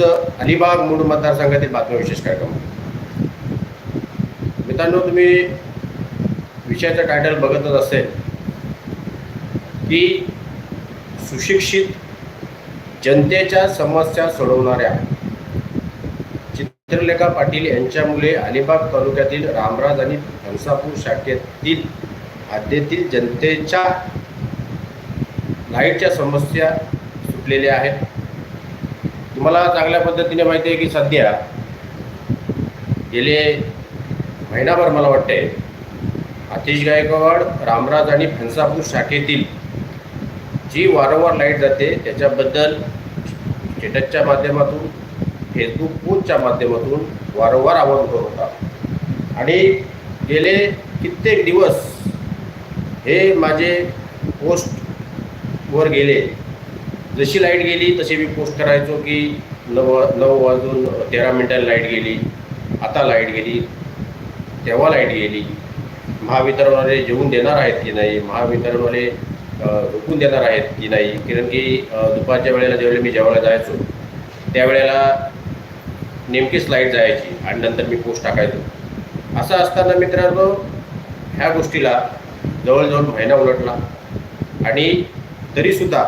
अलिबाग मूळ मतदारसंघातील बातम्या विशेष कार्यक्रम. मित्रांनो तुम्ही विषयाचं टायटल बघतच असेल की सुशिक्षित जनतेच्या समस्या सोडवणाऱ्या चित्रलेखा पाटील यांच्या मुले अलिबाग तालुक्यातील रामराज आणि हंसापूर शाखेतील आद्येतील जनतेच्या लाईटच्या समस्या सुटलेल्या आहेत. तुम्हाला चांगल्या पद्धतीने माहिती आहे की सध्या गेले महिनाभर मला वाटते आतिश गायकवाड रामराज आणि फणसापूर शाखेतील जी वारंवार लाइट जाते त्याच्याबद्दल स्टेटसच्या माध्यमातून फेसबुक पोस्टच्या माध्यमातून वारंवार आवाज उठवत होता. आणि गेले कित्येक दिवस हे माझे पोस्टवर गेले. जशी लाइट गेली तशी मी पोस्ट करायचो की नऊ नऊ वाजून तेरा मिनिटांनी लाइट गेली आता लाइट गेली तेव्हा लाइट गेली. महावितरणवाले जेवून देणार आहेत की नाही? महावितरणवाले अ, रोखून देणार आहेत की नाही? कारण की दुपारच्या वेळेला ज्यावेळेला मी जेवायला जायचो त्यावेळेला नेमकीच लाइट जायची आणि नंतर मी पोस्ट टाकायचो. असं असताना मित्रांनो ह्या गोष्टीला जवळजवळ महिना उलटला. आणि तरीसुद्धा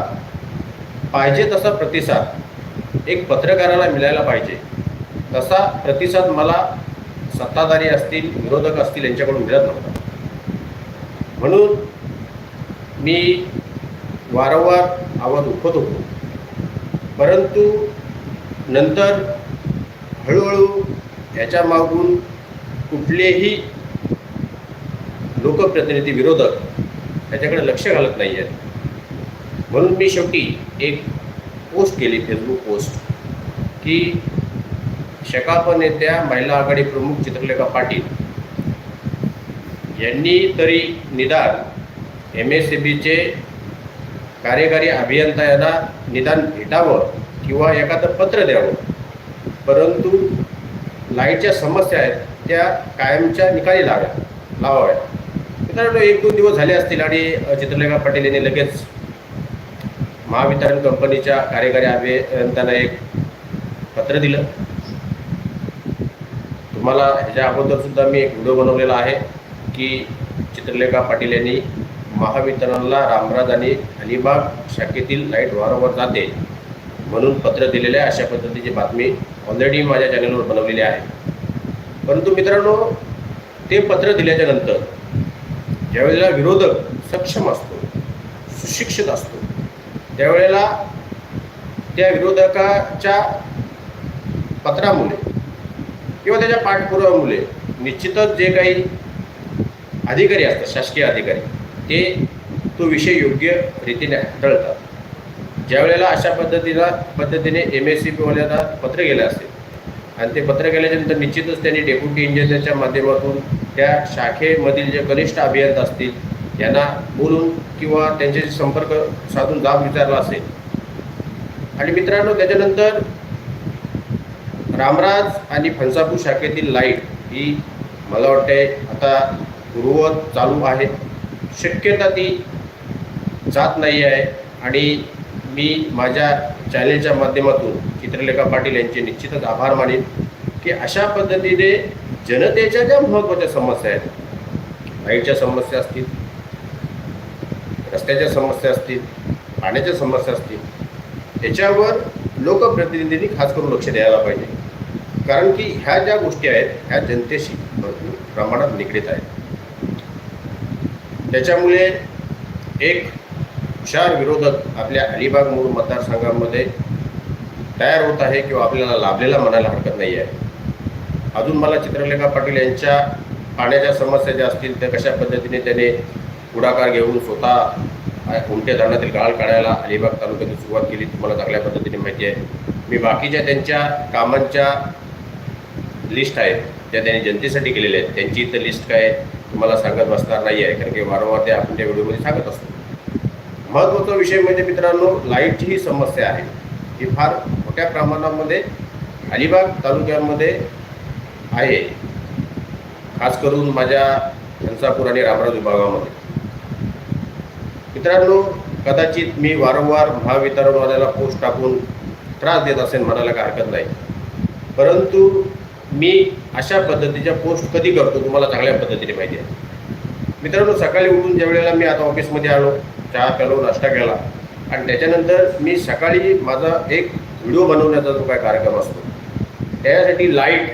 पाहिजे तसा प्रतिसाद एक पत्रकाराला मिळायला पाहिजे. तसा प्रतिसाद मला सत्ताधारी असतील विरोधक असतील यांच्याकडून मिळत नव्हता. म्हणून मी वारंवार आवाज उठवत होतो. परंतु नंतर हळूहळू ह्याच्या मागून कुठलेही लोकप्रतिनिधी विरोधक त्याच्याकडे लक्ष घालत नाही आहेत म्हणून मी शेवटी एक पोस्ट केली फेसबुक पोस्ट की शकाप नेत्या महिला आघाडी प्रमुख चित्रलेखा पाटील यांनी तरी निदान एम एस सी बीचे कार्यकारी अभियंता यांना निदान भेटावं किंवा एखादं पत्र द्यावं. परंतु लाईटच्या समस्या आहेत त्या कायमच्या निकाली लाव्या लावाव्या मित्रांनो एक दोन दिवस झाले असतील आणि चित्रलेखा पाटील यांनी लगेच महावितरण कंपनीच्या कार्यकारी अभियंत्यांना एक पत्र दिलं. तुम्हाला ह्याच्या अगोदर सुद्धा मी एक व्हिडिओ बनवलेला आहे की चित्रलेखा पाटील यांनी महावितरणला रामराज आणि अलिबाग शाखेतील लाइट वारंवार जाते म्हणून पत्र दिलेले अशा पद्धतीची बातमी ऑलरेडी माझ्या चॅनलवर बनवलेली आहे. परंतु मित्रांनो ते पत्र दिल्याच्या नंतर ज्यावेळेला विरोधक सक्षम असतो सुशिक्षित असतो त्यावेळेला त्या विरोधकाच्या पत्रामुळे किंवा त्याच्या पाठपुरावामुळे निश्चितच जे काही अधिकारी असतात शासकीय अधिकारी ते तो विषय योग्य रीतीने हाताळतात. ज्यावेळेला अशा पद्धतीला पद्धतीने एम एस सी पीवाल्याला पत्र गेलं असेल आणि ते पत्र गेल्याच्यानंतर निश्चितच त्यांनी डेप्युटी इंजिनियरच्या माध्यमातून त्या शाखेमधील जे कनिष्ठ अभियंता असतील यांना बोलून किंवा त्यांच्याशी संपर्क साधून जाब विचारला असेल. आणि मित्रांनो त्याच्यानंतर रामराज आणि फणसापूर शाखेतील लाइट ही मला वाटते आता पूर्ववत चालू आहे. शक्यता ती जात नाही आहे. आणि मी माझ्या चॅनेलच्या माध्यमातून चित्रलेखा पाटील यांचे निश्चितच आभार मानेन की अशा पद्धतीने जनतेच्या ज्या महत्त्वाच्या समस्या आहेत लाईटच्या समस्या असतील रस्त्याच्या समस्या असतील पाण्याच्या समस्या असतील त्याच्यावर लोकप्रतिनिधींनी खास करून लक्ष द्यायला पाहिजे. कारण की ह्या ज्या गोष्टी आहेत ह्या जनतेशी भरपूर प्रमाणात निगडीत आहेत. त्याच्यामुळे एक हुशार विरोधक आपल्या अलिबाग मूळ मतदारसंघामध्ये तयार होत आहे किंवा आपल्याला लाभलेला म्हणायला हरकत नाही आहे अजून मला चित्रलेखा पाटील यांच्या पाण्याच्या समस्या ज्या असतील त्या कशा पद्धतीने त्याने पुढाकार घेऊन स्वतः उमट्या धरणातील गाळ काढायला अलिबाग तालुक्यातून सुरुवात केली तुम्हाला चांगल्या पद्धतीने माहिती आहे. मी बाकीच्या त्यांच्या कामांच्या लिस्ट आहेत त्या त्यांनी जनतेसाठी केलेल्या आहेत. त्यांची इथं लिस्ट काय तुम्हाला सांगत बसणार नाही आहे कारण की वारंवार ते आपण त्या व्हिडिओमध्ये सांगत असतो महत्त्वाचा विषय म्हणजे मित्रांनो लाईटची ही समस्या आहे. ही फार मोठ्या प्रमाणामध्ये अलिबाग तालुक्यामध्ये आहे. खास करून माझ्या हंसापूर आणि रामराज विभागामध्ये. मित्रांनो कदाचित मी वारंवार महावितरणवाल्याला पोस्ट टाकून त्रास देत असेल म्हणायला काय हरकत नाही. परंतु मी अशा पद्धतीच्या पोस्ट कधी करतो तुम्हाला चांगल्या पद्धतीने माहिती आहे. मित्रांनो सकाळी उठून ज्या वेळेला मी आता ऑफिसमध्ये आलो चहा प्यालो नाश्ता केला आणि त्याच्यानंतर मी सकाळी माझा एक व्हिडिओ बनवण्याचा जो काय कार्यक्रम असतो त्यासाठी लाइट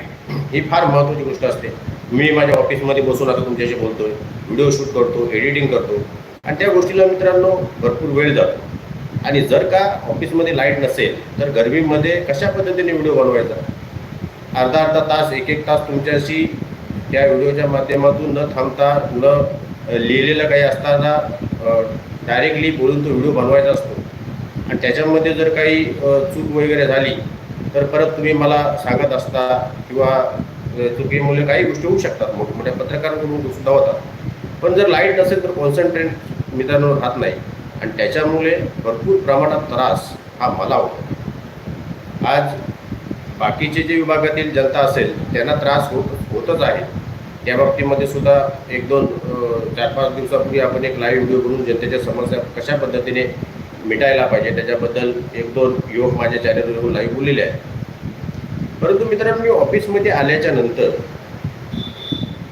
ही फार महत्त्वाची गोष्ट असते. मी माझ्या ऑफिसमध्ये बसून आता तुमच्याशी बोलतो आहे व्हिडिओ शूट करतो एडिटिंग करतो आणि त्या गोष्टीला मित्रांनो भरपूर वेळ जातो. आणि जर का ऑफिसमध्ये लाइट नसेल तर गरमीमध्ये कशा पद्धतीने व्हिडिओ बनवायचा? अर्धा अर्धा तास एक एक तास तुमच्याशी त्या व्हिडिओच्या माध्यमातून न थांबता न लिहिलेलं काही असताना डायरेक्टली बोलून तो व्हिडिओ बनवायचा असतो. आणि त्याच्यामध्ये जर काही चूक वगैरे झाली तर परत तुम्ही मला सांगत असता किंवा चुकीमुळे काही गोष्टी होऊ शकतात. मोठमोठ्या पत्रकारांकडून सुद्धा होतात. पण जर लाइट नसेल तर कॉन्सन्ट्रेट मित्रांनो राहत नाही. आणि त्याच्यामुळे भरपूर प्रमाणात त्रास हा मला होतो. आज बाकीचे जे विभागातील जनता असेल त्यांना त्रास होत होतच आहे. त्या बाबतीमध्ये सुद्धा एक दोन चार पाच दिवसापूर्वी आपण एक लाईव्ह व्हिडिओ बनवून जनतेच्या समस्या कशा पद्धतीने मिटायला पाहिजे त्याच्याबद्दल एक दोन युवक माझ्या चॅनलवर लाईव्ह बोललेले आहे परंतु मित्रांनो मी ऑफिसमध्ये आल्याच्यानंतर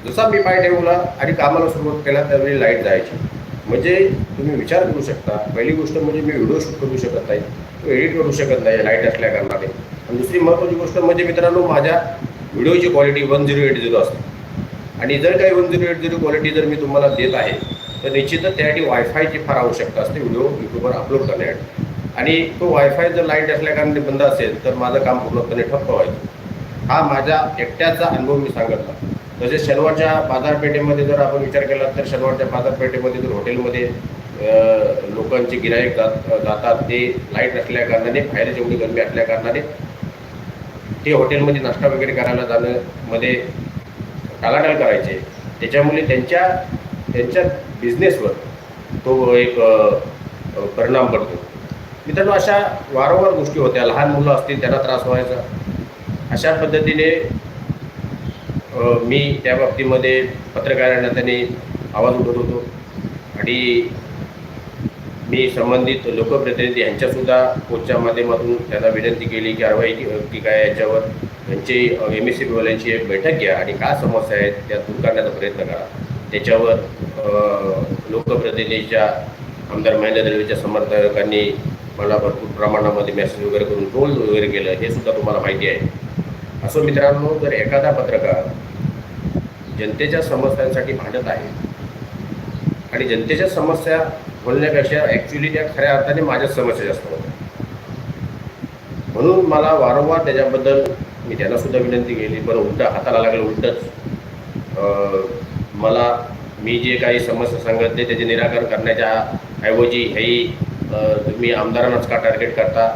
जसा मी पाय ठेवला आणि कामाला सुरुवात केला त्यावेळी लाइट जायची. म्हणजे तुम्ही विचार करू शकता. पहिली गोष्ट म्हणजे मी व्हिडिओ शूट करू शकत नाही एडिट करू शकत नाही लाइट असल्या कारणाने. आणि दुसरी महत्त्वाची गोष्ट म्हणजे मित्रांनो माझ्या व्हिडिओची quality one zero eight zero असते. आणि जर काही one zero eight zero quality जर मी तुम्हाला देत आहे तर निश्चितच त्यासाठी वायफायची फार आवश्यकता असते. व्हिडिओ यूट्यूबवर अपलोड करण्यासाठी. आणि तो वायफाय जर लाइट असल्या कारणाने बंद असेल तर माझं काम पूर्णपणे ठप्प व्हायचं. हा माझ्या एकट्याचा अनुभव मी सांगितला तसेच शनिवारच्या बाजारपेठेमध्ये जर आपण विचार केला तर शनिवारच्या बाजारपेठेमध्ये जर हॉटेलमध्ये लोकांचे गिराईक जात जातात ते लाइट असल्या कारणाने बाहेर जेवढी गरमी असल्या कारणाने ते हॉटेलमध्ये नाश्ता वगैरे करायला जाणं मध्ये टाळाटाळ करायचे. त्याच्यामुळे त्यांच्या त्यांच्या बिझनेसवर तो एक परिणाम पडतो मित्रांनो अशा वारंवार गोष्टी होत्या. लहान मुलं असतील त्यांना त्रास व्हायचा. अशा पद्धतीने मी त्या बाबतीमध्ये पत्रकारांना त्यांनी आवाज उठवत होतो. आणि मी संबंधित लोकप्रतिनिधी यांच्यासुद्धा कोचच्या माध्यमातून त्यांना विनंती केली की कारवाई की काय याच्यावर त्यांची एम एस सी बीवाल्यांची एक बैठक घ्या आणि काय समस्या आहेत त्या दूर करण्याचा प्रयत्न करा. त्याच्यावर लोकप्रतिनिधीच्या आमदार महेंद्र रेल्वेच्या समर्थकांनी मला भरपूर प्रमाणामध्ये मेसेज वगैरे करून टोल वगैरे केलं हे सुद्धा तुम्हाला माहिती आहे. असं मित्रांनो जर एखादा पत्रकार जनतेच्या समस्यांसाठी भांडत आहे. आणि जनतेच्या समस्या बोलण्यापेक्षा ॲक्च्युली त्या खऱ्या अर्थाने माझ्याच समस्या जास्त होत्या. म्हणून मला वारंवार त्याच्याबद्दल मी त्यांना सुद्धा विनंती केली. पण उलट हाताला लागलं उलटच. मला मी जे काही समस्या सांगितले त्याचे निराकरण करण्याच्या ऐवजी हेही तुम्ही आमदारांनाच का टार्गेट करता?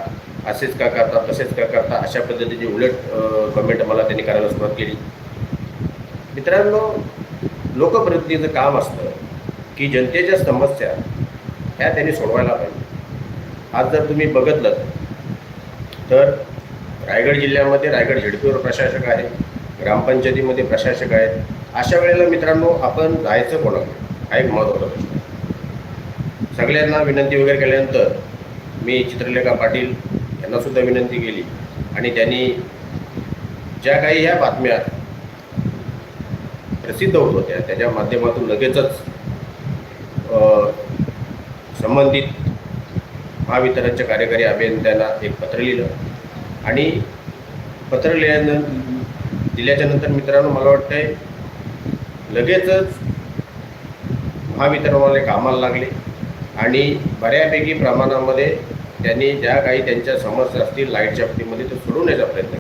असेच का करता? तसेच का करता? अशा पद्धतीची उलट कमेंट मला त्यांनी करायला सुरुवात केली. मित्रांनो लोकप्रतिनिधीचं काम असतं की जनतेच्या समस्या ह्या त्यांनी सोडवायला पाहिजे. आज जर तुम्ही बघितलं तर रायगड जिल्ह्यामध्ये रायगड झेडपीवर प्रशासक आहे ग्रामपंचायतीमध्ये प्रशासक आहेत. अशा वेळेला मित्रांनो आपण जायचं कोणाकडे? हा एक महत्त्वाचा प्रश्न सगळ्यांना विनंती वगैरे केल्यानंतर मी चित्रलेखा पाटील यांनासुद्धा विनंती केली. आणि त्यांनी ज्या काही ह्या बातम्या प्रसिद्ध होत होत्या. त्याच्या माध्यमातून लगेचच संबंधित महावितरणच्या कार्यकारी अभियंत्यांना एक पत्र लिहिलं. आणि पत्र लिहिल्यानं दिल्याच्या नंतर मित्रांनो मला वाटतंय लगेचच महावितरणवाले कामाला लागले. आणि बऱ्यापैकी प्रमाणामध्ये त्यांनी ज्या काही त्यांच्या समस्या असतील लाईटच्या बाबतीमध्ये ते सोडवण्याचा प्रयत्न